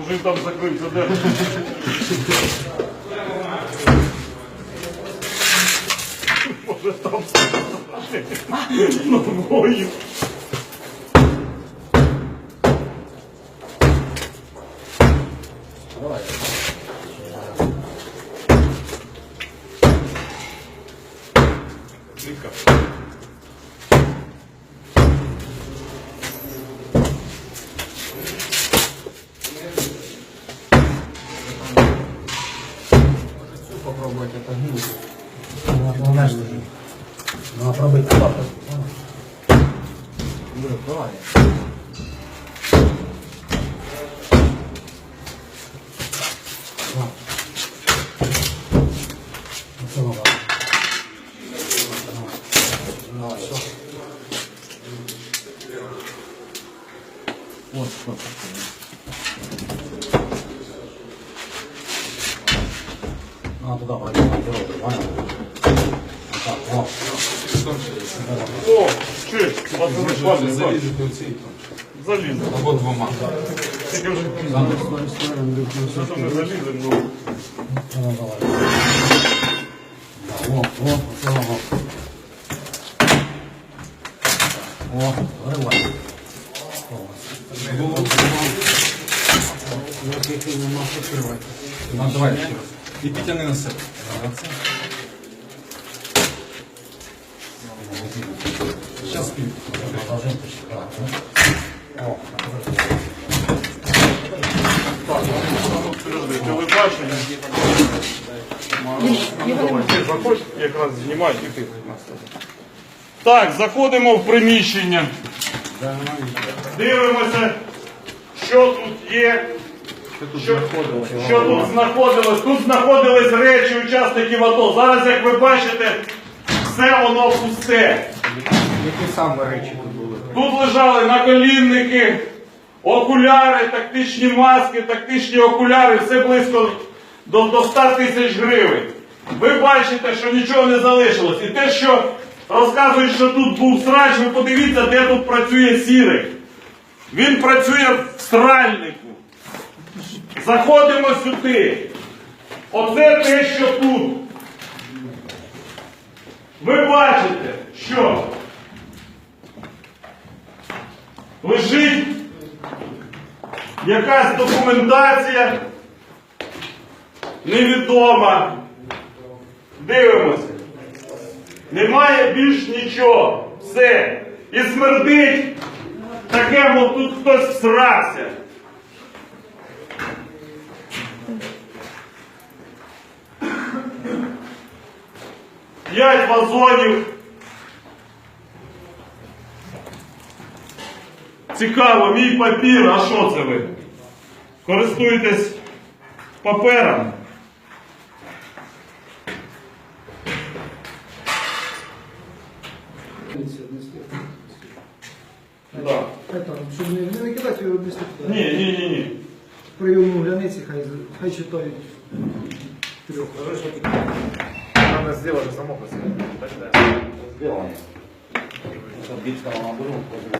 Мужик там закрився, де? Може там новою. Давай. Клітка. Ну, а пробити лапу. Ну, давай. О. Оце воно. Давай, все. Вот, вот. А, туда пойдем, понял? Вот так, о. О, чуєш, пацани, пацани, Залізете оцей там. заліз. Або двома. Тільки вже стой, ну, ну. Ну, давай. О, о, оце. О, кривати. Ну, давай ще раз. І підтягни на себе. Ну, подожди, телебачення. Ти якраз знімай і ти. Так, заходимо в приміщення. Дивимося, що тут є. Що тут знаходилось? Тут знаходились речі учасників АТО. Зараз, як ви бачите, все воно пусте. Які саме речі тут були? Тут лежали наколінники, окуляри, тактичні маски, тактичні окуляри, все близько до, до 100 тисяч гривень. Ви бачите, що нічого не залишилось. І те, що розказують, що тут був срач, ви подивіться, де тут працює сірий. Він працює в сральнику. Заходимо сюди. Оце те, що тут. Ви бачите, що лежить якась документація невідома. Дивимося. Немає більш нічого. Все. І смердить таке, мов тут хтось всрався. П'ять вазонів. Цікаво, мій папір, а що це ви? Користуєтесь папером? Да. Это, щоб не, не викидати його без Ні, ні, ні, ні. прийому границі, хай, хай читають трьох. Надо сделать замок. Сделано. Бічка вона беру, потім